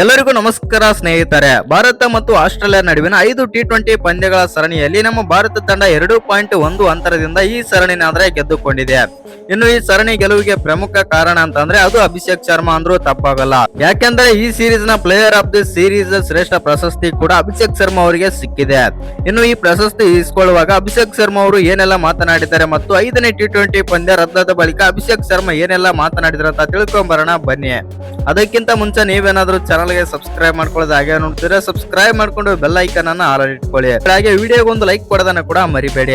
ಎಲ್ಲರಿಗೂ ನಮಸ್ಕಾರ ಸ್ನೇಹಿತರೆ. ಭಾರತ ಮತ್ತು ಆಸ್ಟ್ರೇಲಿಯಾ ನಡುವಿನ ಐದು ಟಿ ಟ್ವೆಂಟಿ ಪಂದ್ಯಗಳ ಸರಣಿಯಲ್ಲಿ ನಮ್ಮ ಭಾರತ ತಂಡ ಎರಡು ಪಾಯಿಂಟ್ ಒಂದು ಅಂತರದಿಂದ ಈ ಸರಣಿನಾದ್ರೆ ಗೆದ್ದುಕೊಂಡಿದೆ. ಇನ್ನು ಈ ಸರಣಿ ಗೆಲುವಿಗೆ ಪ್ರಮುಖ ಕಾರಣ ಅಂತಂದ್ರೆ ಅದು ಅಭಿಷೇಕ್ ಶರ್ಮಾ ಅಂದ್ರೂ ತಪ್ಪಾಗಲ್ಲ. ಯಾಕೆಂದ್ರೆ ಈ ಸೀರೀಸ್ನ ಪ್ಲೇಯರ್ ಆಫ್ ದಿ ಸೀರೀಸ್ ಶ್ರೇಷ್ಠ ಪ್ರಶಸ್ತಿ ಕೂಡ ಅಭಿಷೇಕ್ ಶರ್ಮಾ ಅವರಿಗೆ ಸಿಕ್ಕಿದೆ. ಇನ್ನು ಈ ಪ್ರಶಸ್ತಿ ಇಸ್ಕೊಳ್ಳುವಾಗ ಅಭಿಷೇಕ್ ಶರ್ಮಾ ಅವರು ಏನೆಲ್ಲ ಮಾತನಾಡಿದ್ದಾರೆ ಮತ್ತು ಐದನೇ ಟಿ ಟ್ವೆಂಟಿ ಪಂದ್ಯ ರದ್ದಾದ ಬಳಿಕ ಅಭಿಷೇಕ್ ಶರ್ಮಾ ಏನೆಲ್ಲ ಮಾತನಾಡಿದ್ರು ಅಂತ ತಿಳ್ಕೊಂಬರೋಣ ಬನ್ನಿ. ಅದಕ್ಕಿಂತ ಮುಂಚೆ ನೀವೇನಾದ್ರೂ ಚಾನಲ್ಗೆ ಸಬ್ಸ್ಕ್ರೈಬ್ ಮಾಡ್ಕೊಳ್ಳೋದು ಹಾಗೆ ನೋಡ್ತೀರಾ ಸಬ್ಸ್ಕ್ರೈಬ್ ಮಾಡ್ಕೊಂಡು ಬೆಲ್ ಐಕನ್ ಅನ್ನ ಆಲ್ ಇಟ್ಕೊಳ್ಳಿ. ಹಾಗೆ ವಿಡಿಯೋಗೆ ಒಂದು ಲೈಕ್ ಕೊಡೋದನ್ನ ಕೂಡ ಮರಿಬೇಡಿ.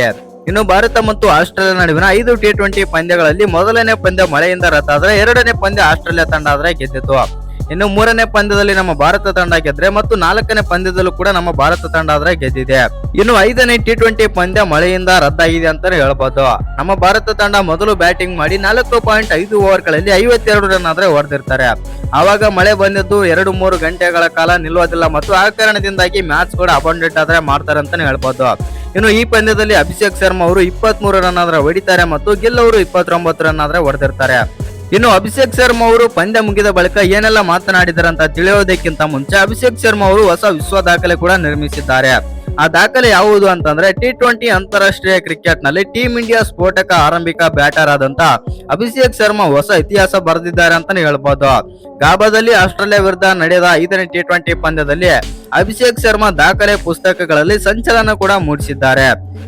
ಇನ್ನು ಭಾರತ ಮತ್ತು ಆಸ್ಟ್ರೇಲಿಯಾ ನಡುವಿನ ಐದು ಟಿ ಟ್ವೆಂಟಿ ಪಂದ್ಯಗಳಲ್ಲಿ ಮೊದಲನೇ ಪಂದ್ಯ ಮಳೆಯಿಂದ ರದ್ದಾದ್ರೆ ಎರಡನೇ ಪಂದ್ಯ ಆಸ್ಟ್ರೇಲಿಯಾ ತಂಡ ಆದ್ರೆ ಗೆದ್ದಿತ್ತು ಇನ್ನು ಮೂರನೇ ಪಂದ್ಯದಲ್ಲಿ ನಮ್ಮ ಭಾರತ ತಂಡ ಗೆದ್ರೆ ಮತ್ತು ನಾಲ್ಕನೇ ಪಂದ್ಯದಲ್ಲೂ ಕೂಡ ನಮ್ಮ ಭಾರತ ತಂಡ ಆದ್ರೆ ಗೆದ್ದಿದೆ. ಇನ್ನು ಐದನೇ ಟಿ ಟ್ವೆಂಟಿ ಪಂದ್ಯ ಮಳೆಯಿಂದ ರದ್ದಾಗಿದೆ ಅಂತಾನೆ ಹೇಳ್ಬೋದು. ನಮ್ಮ ಭಾರತ ತಂಡ ಮೊದಲು ಬ್ಯಾಟಿಂಗ್ ಮಾಡಿ ನಾಲ್ಕು ಪಾಯಿಂಟ್ ಐದು ಓವರ್ಗಳಲ್ಲಿ ಐವತ್ತೆರಡು ರನ್ ಆದ್ರೆ ಹೊಡೆದಿರ್ತಾರೆ. ಆವಾಗ ಮಳೆ ಬಂದಿದ್ದು ಎರಡು ಮೂರು ಗಂಟೆಗಳ ಕಾಲ ನಿಲ್ಲೋದಿಲ್ಲ ಮತ್ತು ಆ ಕಾರಣದಿಂದಾಗಿ ಮ್ಯಾಚ್ ಕೂಡ ಅಬಂಡೆಂಟ್ ಆದ್ರೆ ಮಾಡ್ತಾರೆ ಅಂತಾನೆ ಹೇಳ್ಬೋದು. ಇನ್ನು ಈ ಪಂದ್ಯದಲ್ಲಿ ಅಭಿಷೇಕ್ ಶರ್ಮಾ ಅವರು ಇಪ್ಪತ್ತ್ ಮೂರು ರನ್ ಆದ್ರೆ ಹೊಡಿತಾರೆ ಮತ್ತು ಗಿಲ್ ಅವರು ಇಪ್ಪತ್ತೊಂಬತ್ತು ರನ್ ಆದ್ರೆ ಹೊಡೆದಿರ್ತಾರೆ. ಇನ್ನು ಅಭಿಷೇಕ್ ಶರ್ಮಾ ಅವರು ಪಂದ್ಯ ಮುಗಿದ ಬಳಿಕ ಏನೆಲ್ಲ ಮಾತನಾಡಿದ್ದಾರೆ ಅಂತ ತಿಳಿಯೋದಕ್ಕಿಂತ ಮುಂಚೆ ಅಭಿಷೇಕ್ ಶರ್ಮಾ ಅವರು ಹೊಸ ವಿಶ್ವ ದಾಖಲೆ ಕೂಡ ನಿರ್ಮಿಸಿದ್ದಾರೆ. ಆ ದಾಖಲೆ ಯಾವುದು ಅಂತಂದ್ರೆ ಟಿ ಟ್ವೆಂಟಿ ಅಂತಾರಾಷ್ಟ್ರೀಯ ಕ್ರಿಕೆಟ್ನಲ್ಲಿ ಟೀಮ್ ಇಂಡಿಯಾ ಸ್ಫೋಟಕ ಆರಂಭಿಕ ಬ್ಯಾಟರ್ ಆದಂತ ಅಭಿಷೇಕ್ ಶರ್ಮಾ ಹೊಸ ಇತಿಹಾಸ ಬರೆದಿದ್ದಾರೆ ಅಂತಾನೆ ಹೇಳ್ಬೋದು. ಗಾಬಾದಲ್ಲಿ ಆಸ್ಟ್ರೇಲಿಯಾ ವಿರುದ್ಧ ನಡೆದ ಐದನೇ ಟಿ ಟ್ವೆಂಟಿ ಪಂದ್ಯದಲ್ಲಿ ಅಭಿಷೇಕ್ ಶರ್ಮಾ ದಾಖಲೆ ಪುಸ್ತಕಗಳಲ್ಲಿ ಸಂಚಲನ ಕೂಡ ಮೂಡಿಸಿದ್ದಾರೆ.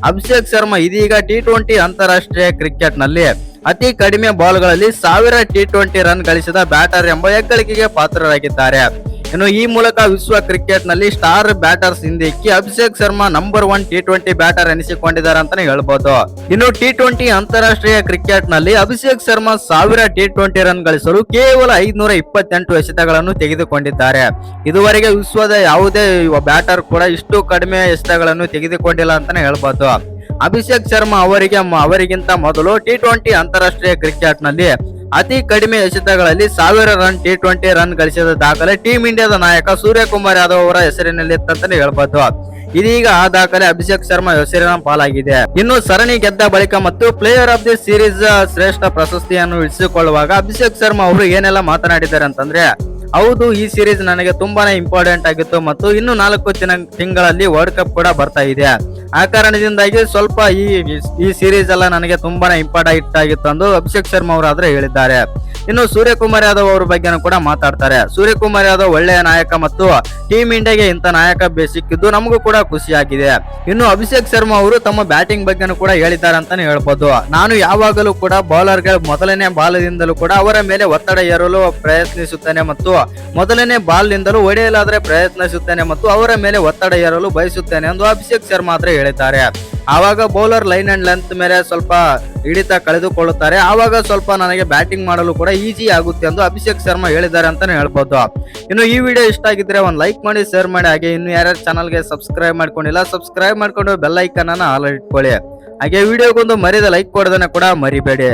ಅಭಿಷೇಕ್ ಶರ್ಮಾ ಇದೀಗ ಟಿ ಟ್ವೆಂಟಿ ಅಂತಾರಾಷ್ಟ್ರೀಯ ಕ್ರಿಕೆಟ್ನಲ್ಲಿ ಅತಿ ಕಡಿಮೆ ಬಾಲ್ಗಳಲ್ಲಿ ಸಾವಿರ ಟಿ ಟ್ವೆಂಟಿ ರನ್ ಗಳಿಸಿದ ಬ್ಯಾಟರ್ ಎಂಬ ಹೆಗ್ಗಳಿಕೆಗೆ ಪಾತ್ರರಾಗಿದ್ದಾರೆ. ಇನ್ನು ಈ ಮೂಲಕ ವಿಶ್ವ ಕ್ರಿಕೆಟ್ನಲ್ಲಿ star batters ಹಿಂದಿಕ್ಕಿ Abhishek Sharma number one T twenty batter ಎನಿಸಿಕೊಂಡಿದ್ದಾರೆ ಅಂತಾನೆ ಹೇಳ್ಬೋದು. ಇನ್ನು ಟಿ ಟ್ವೆಂಟಿ ಅಂತಾರಾಷ್ಟ್ರೀಯ ಕ್ರಿಕೆಟ್ನಲ್ಲಿ ಅಭಿಷೇಕ್ ಶರ್ಮಾ ಸಾವಿರ ಟಿ ಟ್ವೆಂಟಿ ರನ್ ಗಳಿಸಲು ಕೇವಲ ಐದ್ನೂರ ಇಪ್ಪತ್ತೆಂಟು ಎಸೆತಗಳನ್ನು ತೆಗೆದುಕೊಂಡಿದ್ದಾರೆ. ಇದುವರೆಗೆ ವಿಶ್ವದ ಯಾವುದೇ ಬ್ಯಾಟರ್ ಕೂಡ ಇಷ್ಟು ಕಡಿಮೆ ಎಸೆತಗಳನ್ನು ತೆಗೆದುಕೊಂಡಿಲ್ಲ ಅಂತಾನೆ ಹೇಳ್ಬೋದು. ಅಭಿಷೇಕ್ ಶರ್ಮಾ ಅವರಿಗೆ ಅವರಿಗಿಂತ ಮೊದಲು ಟಿ ಟ್ವೆಂಟಿ ಅಂತಾರಾಷ್ಟ್ರೀಯ ಕ್ರಿಕೆಟ್ನಲ್ಲಿ ಅತಿ ಕಡಿಮೆ ಎಸೆತಗಳಲ್ಲಿ ಸಾವಿರ ರನ್ ಟಿ ಟ್ವೆಂಟಿ ರನ್ ಗಳಿಸಿದ ದಾಖಲೆ ಟೀಮ್ ಇಂಡಿಯಾದ ನಾಯಕ ಸೂರ್ಯಕುಮಾರ್ ಯಾದವ್ ಅವರ ಹೆಸರಿನಲ್ಲಿ ಇತ್ತಂತಾನೆ ಹೇಳಬಹುದು ಇದೀಗ ಆ ದಾಖಲೆ ಅಭಿಷೇಕ್ ಶರ್ಮಾ ಹೆಸರಿನ ಪಾಲಾಗಿದೆ. ಇನ್ನು ಸರಣಿ ಗೆದ್ದ ಬಳಿಕ ಮತ್ತು ಪ್ಲೇಯರ್ ಆಫ್ ದಿ ಸೀರೀಸ್ ಶ್ರೇಷ್ಠ ಪ್ರಶಸ್ತಿಯನ್ನು ಇಳಿಸಿಕೊಳ್ಳುವಾಗ ಅಭಿಷೇಕ್ ಶರ್ಮಾ ಅವರು ಏನೆಲ್ಲ ಮಾತನಾಡಿದ್ದಾರೆ ಅಂತಂದ್ರೆ, ಹೌದು, ಈ ಸೀರೀಸ್ ನನಗೆ ತುಂಬಾನೇ ಇಂಪಾರ್ಟೆಂಟ್ ಆಗಿತ್ತು ಮತ್ತು ಇನ್ನು ನಾಲ್ಕು ತಿಂಗಳಲ್ಲಿ ವರ್ಲ್ಡ್ ಕಪ್ ಕೂಡ ಬರ್ತಾ ಇದೆ. ಆ ಕಾರಣದಿಂದಾಗಿ ಸ್ವಲ್ಪ ಈ ಈ ಸೀರೀಸ್ ಎಲ್ಲ ನನಗೆ ತುಂಬಾನೇ ಇಂಪಾರ್ಟೆಂಟ್ ಆಗಿತ್ತು ಎಂದು ಅಭಿಷೇಕ್ ಶರ್ಮಾ ಅವರು ಆದ್ರೆ ಹೇಳಿದ್ದಾರೆ. ಇನ್ನು ಸೂರ್ಯಕುಮಾರ್ ಯಾದವ್ ಅವರ ಬಗ್ಗೆನೂ ಕೂಡ ಮಾತಾಡ್ತಾರೆ. ಸೂರ್ಯಕುಮಾರ್ ಯಾದವ್ ಒಳ್ಳೆಯ ನಾಯಕ ಮತ್ತು ಟೀಮ್ ಇಂಡಿಯಾಗೆ ಇಂಥ ನಾಯಕ ಸಿಕ್ಕಿದ್ದು ನಮಗೂ ಕೂಡ ಖುಷಿಯಾಗಿದೆ. ಇನ್ನು ಅಭಿಷೇಕ್ ಶರ್ಮಾ ಅವರು ತಮ್ಮ ಬ್ಯಾಟಿಂಗ್ ಬಗ್ಗೆನೂ ಕೂಡ ಹೇಳಿದ್ದಾರೆ ಅಂತಾನೆ ಹೇಳ್ಬೋದು. ನಾನು ಯಾವಾಗಲೂ ಕೂಡ ಬೌಲರ್ಗಳ ಮೊದಲನೇ ಬಾಲದಿಂದಲೂ ಕೂಡ ಅವರ ಮೇಲೆ ಒತ್ತಡ ಏರಲು ಪ್ರಯತ್ನಿಸುತ್ತೇನೆ ಮತ್ತು ಮೊದಲನೇ ಬಾಲ್ ನಿಂದಲೂ ಹೊಡೆಯಲಾದ್ರೆ ಪ್ರಯತ್ನಿಸುತ್ತೇನೆ ಮತ್ತು ಅವರ ಮೇಲೆ ಒತ್ತಡ ಏರಲು ಬಯಸುತ್ತೇನೆ ಎಂದು ಅಭಿಷೇಕ್ ಶರ್ಮಾ ಆದ್ರೆ ಹೇಳಿದ್ದಾರೆ. ಆವಾಗ ಬೌಲರ್ ಲೈನ್ ಅಂಡ್ ಲೆಂತ್ ಮೇಲೆ ಸ್ವಲ್ಪ ಹಿಡಿತ ಕಳೆದುಕೊಳ್ಳುತ್ತಾರೆ. ಆವಾಗ ಸ್ವಲ್ಪ ನನಗೆ ಬ್ಯಾಟಿಂಗ್ ಮಾಡಲು ಕೂಡ ಈಸಿ ಆಗುತ್ತೆ ಎಂದು ಅಭಿಷೇಕ್ ಶರ್ಮಾ ಹೇಳಿದ್ದಾರೆ ಅಂತಾನೆ ಹೇಳ್ಬೋದು. ಇನ್ನು ಈ ವಿಡಿಯೋ ಇಷ್ಟ ಆಗಿದ್ರೆ ಒಂದು ಲೈಕ್ ಮಾಡಿ ಶೇರ್ ಮಾಡಿ. ಹಾಗೆ ಇನ್ನು ಯಾರ್ಯಾರು ಚಾನಲ್ಗೆ ಸಬ್ಸ್ಕ್ರೈಬ್ ಮಾಡ್ಕೊಂಡಿಲ್ಲ ಸಬ್ಸ್ಕ್ರೈಬ್ ಮಾಡ್ಕೊಂಡು ಬೆಲ್ ಆಲ್ ಇಟ್ಕೊಳ್ಳಿ. ಹಾಗೆ ವಿಡಿಯೋಗೊಂದು ಮರಿದ ಲೈಕ್ ಕೊಡೋದನ್ನ ಕೂಡ ಮರಿಬೇಡಿ.